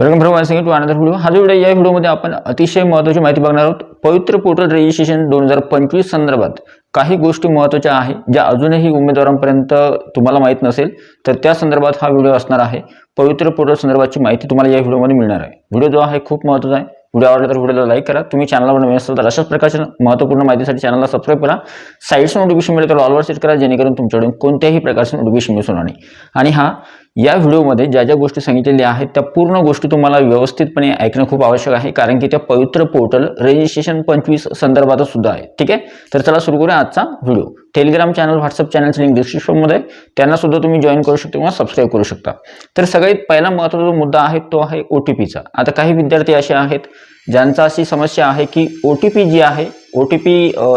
Welcome from वायसिंग to another video हा जो व्हिडिओ या व्हिडिओमध्ये आपण अतिशय महत्त्वाची माहिती बघणार आहोत. पवित्र पोर्टल रजिस्ट्रेशन दोन हजार पंचवीस संदर्भात काही गोष्टी महत्त्वाच्या आहे ज्या अजूनही उमेदवारांपर्यंत तुम्हाला माहीत नसेल तर त्या संदर्भात हा व्हिडिओ असणार आहे. पवित्र पोर्टल संदर्भाची माहिती तुम्हाला या व्हिडिओमध्ये मिळणार आहे. व्हिडिओ जो आहे खूप महत्त्वाचा आहे. व्हिडिओ आवडला तर व्हिडिओला लाईक करा. तुम्ही चॅनलवर नवीन असाल तर अशाच प्रकारच्या महत्त्वपूर्ण माहितीसाठी चॅनलला सबस्क्राईब करा. साईडचं नोटिफिकेशन मिळेल तर ऑलवर सेट करा जेणेकरून तुमच्याकडून कोणत्याही प्रकारचं नोटिफिकेशन मिस नाही. आणि हा या व्हिडिओमध्ये ज्या ज्या गोष्टी सांगितलेल्या आहेत त्या पूर्ण गोष्टी तुम्हाला व्यवस्थितपणे ऐकणं खूप आवश्यक आहे कारण की त्या पवित्र पोर्टल रजिस्ट्रेशन पंचवीस संदर्भातच सुद्धा आहे ठीक आहे? तर चला सुरू करूया आजचा व्हिडिओ. टेलिग्राम चॅनल व्हॉट्सअप चॅनलचं लिंक डिस्क्रिप्शनमध्ये त्यांना सुद्धा तुम्ही जॉईन करू शकता किंवा सबस्क्राईब करू शकता. तर सगळ्यात पहिला महत्त्वाचा जो मुद्दा आहे तो आहे ओ टी पीचा आता काही विद्यार्थी असे आहेत ज्यांचा अशी समस्या आहे की ओ टी पी जी आहे ओ टी पी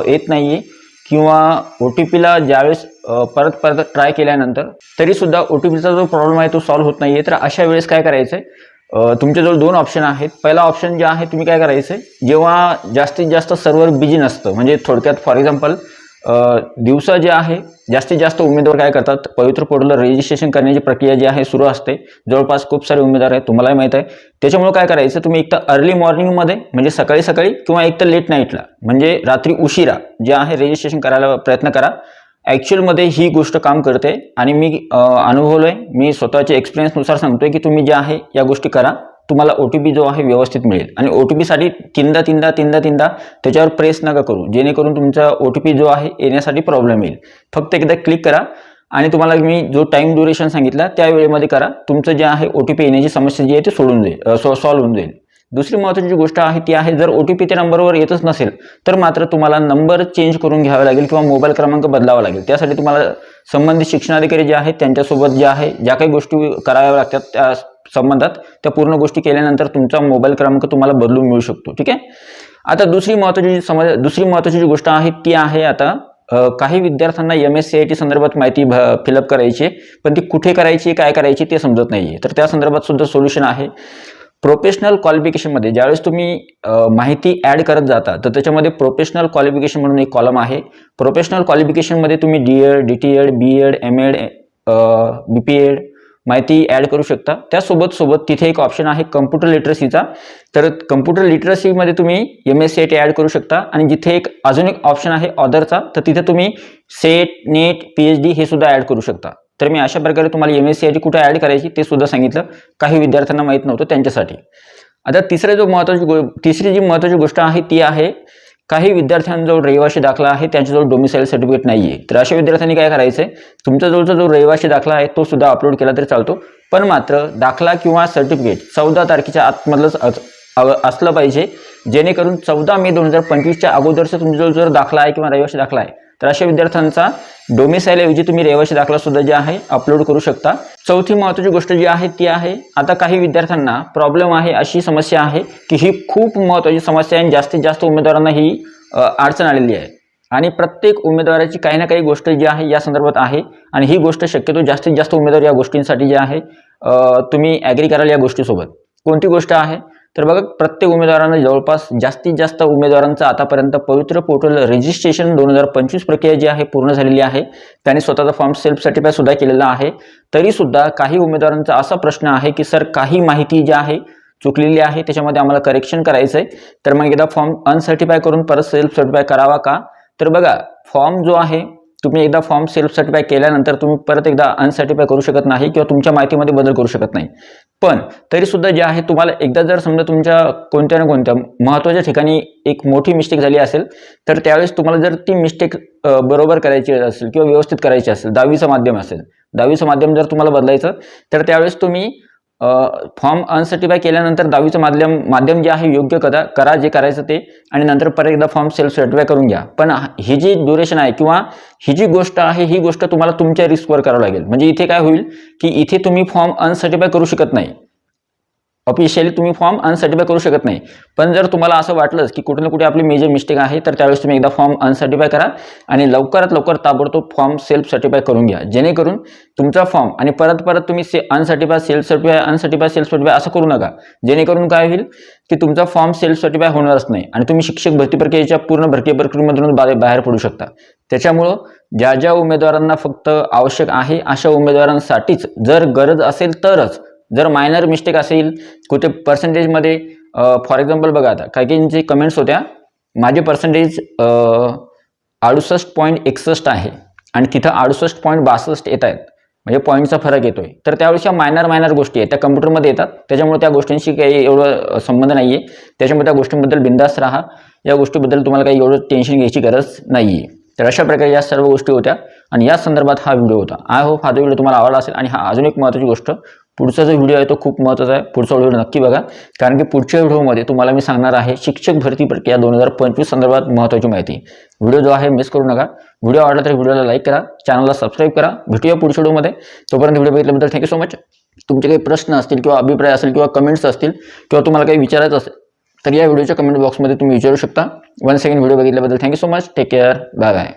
येत नाही आहे किंवा ओ टी पीला ज्यावेळेस परत परत ट्राय केल्यानंतर तरीसुद्धा ओ टी पीचा जो प्रॉब्लेम आहे तो सॉल्व्ह होत नाही आहे तर अशा वेळेस काय करायचं आहे तुमच्याजवळ दोन ऑप्शन आहेत. पहिला ऑप्शन जे आहे तुम्ही काय करायचं आहे जेव्हा जास्तीत जास्त सर्व्हर बिझी नसतं म्हणजे थोडक्यात फॉर एक्झाम्पल दिवसा जे आहे जास्तीत जास्त उमेदवार काय करतात? पवित्र पोर्टलला रजिस्ट्रेशन करण्याची प्रक्रिया जी आहे सुरू असते. जवळपास खूप सारे उमेदवार आहेत तुम्हालाही माहीत आहे. त्याच्यामुळे काय करायचं? तुम्ही एक तर अर्ली मॉर्निंगमध्ये म्हणजे सकाळी सकाळी किंवा एक तर लेट नाईटला म्हणजे रात्री उशिरा जे आहे रजिस्ट्रेशन करायला प्रयत्न करा. ॲक्च्युअलमध्ये ही गोष्ट काम करते आणि मी अनुभवलो आहे मी स्वतःच्या एक्सपिरियन्सनुसार सांगतोय की तुम्ही जे आहे या गोष्टी करा. तुम्हाला ओ टी पी जो आहे व्यवस्थित मिळेल. आणि ओ टी पीसाठी तीनदा तीनदा तीनदा तीनदा त्याच्यावर प्रेस नका करू. जेणेकरून तुमचा ओ टी पी जो आहे येण्यासाठी प्रॉब्लेम येईल. फक्त एकदा क्लिक करा आणि तुम्हाला मी जो टाईम ड्युरेशन सांगितला त्या वेळेमध्ये करा. तुमचं जे आहे ओ टी पी येण्याची समस्या जी आहे ती सोडून जाईल सॉ सॉल्व्ह होऊन जाईल. दुसरी महत्त्वाची जी गोष्ट आहे ती आहे जर ओ टी पी त्या नंबरवर येतच नसेल तर मात्र तुम्हाला नंबर चेंज करून घ्यावा लागेल किंवा मोबाईल क्रमांक बदलावा लागेल. त्यासाठी तुम्हाला संबंधित शिक्षणाधिकारी जे आहेत त्यांच्यासोबत जे आहे ज्या काही गोष्टी कराव्या लागतात त्या संबंधात त्या पूर्ण गोष्टी केल्यानंतर तुमचा मोबाईल क्रमांक तुम्हाला बदलून मिळू शकतो. ठीक आहे? आता दुसरी महत्त्वाची जी समज दुसरी महत्त्वाची जी गोष्ट आहे ती आहे आता काही विद्यार्थ्यांना M S C I T संदर्भात माहिती फिलअप करायची आहे पण ती कुठे करायची काय करायची ते समजत नाही आहे तर त्या संदर्भात सुद्धा सोल्युशन आहे. प्रोफेशनल क्वालिफिकेशनमध्ये ज्यावेळेस तुम्ही माहिती ॲड करत जाता तर त्याच्यामध्ये प्रोफेशनल क्वालिफिकेशन म्हणून एक कॉलम आहे. प्रोफेशनल क्वालिफिकेशनमध्ये तुम्ही D Ed D T Ed B Ed M Ed B P Ed माहिती ॲड करू शकता. त्यासोबत सोबत तिथे एक ऑप्शन आहे कम्प्युटर लिटरसीचा तर कम्प्युटर लिटरसीमध्ये तुम्ही एम एस सेट ॲड करू शकता. आणि जिथे एक अजून एक ऑप्शन आहे ऑदरचा तर तिथे तुम्ही SET NET P H D हे सुद्धा ॲड करू शकता. तर मी अशा प्रकारे तुम्हाला M S C I T कुठे ॲड करायची ते सुद्धा सांगितलं. काही विद्यार्थ्यांना माहीत नव्हतं त्यांच्यासाठी. आता तिसरा जो महत्त्वाची गो तिसरी जी महत्त्वाची गोष्ट आहे ती आहे काही विद्यार्थ्यांजवळ रहिवाशी दाखला आहे त्यांच्याजवळ डोमिसाईल सर्टिफिकेट नाही आहे तर अशा विद्यार्थ्यांनी काय करायचं आहे तुमच्याजवळचा जो रहिवाशी दाखला आहे तो सुद्धा अपलोड केला तरी चालतो. पण मात्र दाखला किंवा सर्टिफिकेट चौदा तारखेच्या आतमधलंच असलं पाहिजे. जेणेकरून चौदा मे दोन हजार पंचवीसच्या अगोदरचा तुमच्याजवळ जर दाखला आहे किंवा रहिवाशी दाखला आहे तर अशा विद्यार्थ्यांचा डोमिसाईल ऐवजी तुम्ही रहिवाशी दाखला सुद्धा जे आहे अपलोड करू शकता. चौथी महत्त्वाची गोष्ट जी आहे ती आहे आता काही विद्यार्थ्यांना प्रॉब्लेम आहे अशी समस्या आहे की ही खूप महत्त्वाची समस्या आहे आणि जास्तीत जास्त उमेदवारांना ही अडचण आलेली आहे. आणि प्रत्येक उमेदवाराची काही ना काही गोष्ट जी आहे या संदर्भात आहे आणि ही गोष्ट शक्यतो जास्तीत जास्त उमेदवार या गोष्टींसाठी जे आहे तुम्ही ॲग्री कराल या गोष्टीसोबत. कोणती गोष्ट आहे? तर बघा प्रत्येक उमेदवारांना जवळपास जास्तीत जास्त उमेदवारांचं आतापर्यंत पवित्र पोर्टल रजिस्ट्रेशन दोन हजार पंचवीस प्रक्रिया जी आहे पूर्ण झालेली आहे. त्यांनी स्वतःचा फॉर्म सेल्फ सर्टिफाय सुद्धा केलेला आहे. तरीसुद्धा काही उमेदवारांचा असा प्रश्न आहे की सर काही माहिती जी आहे चुकलेली आहे त्याच्यामध्ये आम्हाला करेक्शन करायचं आहे तर मग एकदा फॉर्म अनसर्टिफाय करून परत सेल्फ सर्टिफाय करावा का? तर बघा फॉर्म जो आहे तुम्ही एकदा फॉर्म सेल्फ सर्टिफाय केल्यानंतर तुम्ही परत एकदा अनसर्टिफाय करू शकत नाही किंवा तुमच्या माहितीमध्ये बदल करू शकत नाही. पण तरीसुद्धा जे आहे तुम्हाला एकदा जर समजा तुमच्या कोणत्या ना कोणत्या महत्त्वाच्या ठिकाणी एक मोठी मिस्टेक झाली असेल तर त्यावेळेस तुम्हाला जर ती मिस्टेक बरोबर करायची असेल किंवा व्यवस्थित करायची असेल दहावीचं माध्यम असेल दहावीचं माध्यम जर तुम्हाला बदलायचं तर त्यावेळेस तुम्ही फॉर्म अनसर्टिफाय केल्यानंतर दहावीचं माध्यम माध्यम जे आहे योग्य कदा करा जे करायचं ते आणि नंतर परत एकदा फॉर्म सेल्फ सर्टिफाय करून घ्या. पण ही जी ड्युरेशन आहे किंवा ही जी गोष्ट आहे ही गोष्ट तुम्हाला तुमच्या रिस्कवर करावं लागेल. म्हणजे इथे काय होईल की इथे तुम्ही फॉर्म अनसर्टिफाय करू शकत नाही. ऑफिशियली तुम्ही फॉर्म अनसर्टिफाय करू शकत नाही. पण जर तुम्हाला असं वाटलंच की कुठे ना कुठे आपली मेजर मिस्टेक आहे तर त्यावेळेस तुम्ही एकदा फॉर्म अनसर्टिफाय करा आणि लवकरात लवकर ताबडतोब फॉर्म सेल्फ सर्टिफाय करून घ्या. जेणेकरून तुमचा फॉर्म आणि परत परत तुम्ही से uncertify self certify uncertify self certify असं करू नका. जेणेकरून काय होईल की तुमचा फॉर्म सेल्फ सर्टिफाय होणारच नाही आणि तुम्ही शिक्षक भरती प्रक्रियेच्या पूर्ण भरती प्रक्रियेमधून बाहेर बाहेर पडू शकता. त्याच्यामुळं ज्या ज्या उमेदवारांना फक्त आवश्यक आहे अशा उमेदवारांसाठीच जर गरज असेल तरच जर मायनर मिस्टेक असेल कुठे पर्सेंटेजमध्ये फॉर एक्झाम्पल बघा आता काही काहींची कमेंट्स होत्या. माझे पर्सेंटेज अडुसष्ट पॉईंट एकसष्ट आहे. आणि तिथं अडुसष्ट पॉईंट बासष्ट येत आहेत. म्हणजे पॉईंटचा फरक येतोय. तर त्यावेळेस ह्या मायनर मायनर गोष्टी आहेत. त्या कम्प्युटरमध्ये येतात. त्याच्यामुळे त्या गोष्टींशी काही एवढं संबंध नाही आहे त्याच्यामुळे त्या गोष्टींबद्दल बिंदास राहा. या गोष्टीबद्दल तुम्हाला काही एवढं टेन्शन घ्यायची गरज नाही आहे तर अशा प्रकारे या सर्व गोष्टी होत्या. आणि या संदर्भात हा व्हिडिओ होता. आय होप हा व्हिडिओ तुम्हाला आवडला असेल आणि हा अजून एक महत्त्वाची गोष्ट पुढचा जो व्हिडिओ आहे तो खूप महत्त्वाचा आहे. पुढचा व्हिडिओ नक्की बघा. कारण की पुढच्या व्हिडिओमध्ये तुम्हाला मी सांगणार आहे शिक्षक भरती प्रक्रिया दोन हजार पंचवीस संदर्भात महत्त्वाची माहिती. व्हिडिओ जो आहे मिस करू नका. व्हिडिओ आवडला तर व्हिडिओला लाईक करा. चॅनलला सबस्क्राईब करा. भेटूया पुढच्या व्हिडिओमध्ये तोपर्यंत व्हिडिओ बघितल्याबद्दल थँक्यू सो मच तुमचे काही प्रश्न असतील किंवा अभिप्राय असेल किंवा कमेंट्स असतील किंवा तुम्हाला काही विचारायचं असेल तर या व्हिडिओच्या कमेंट बॉक्समध्ये तुम्ही विचारू शकता. One second video बघितल्याबद्दल thank you so much take care bye bye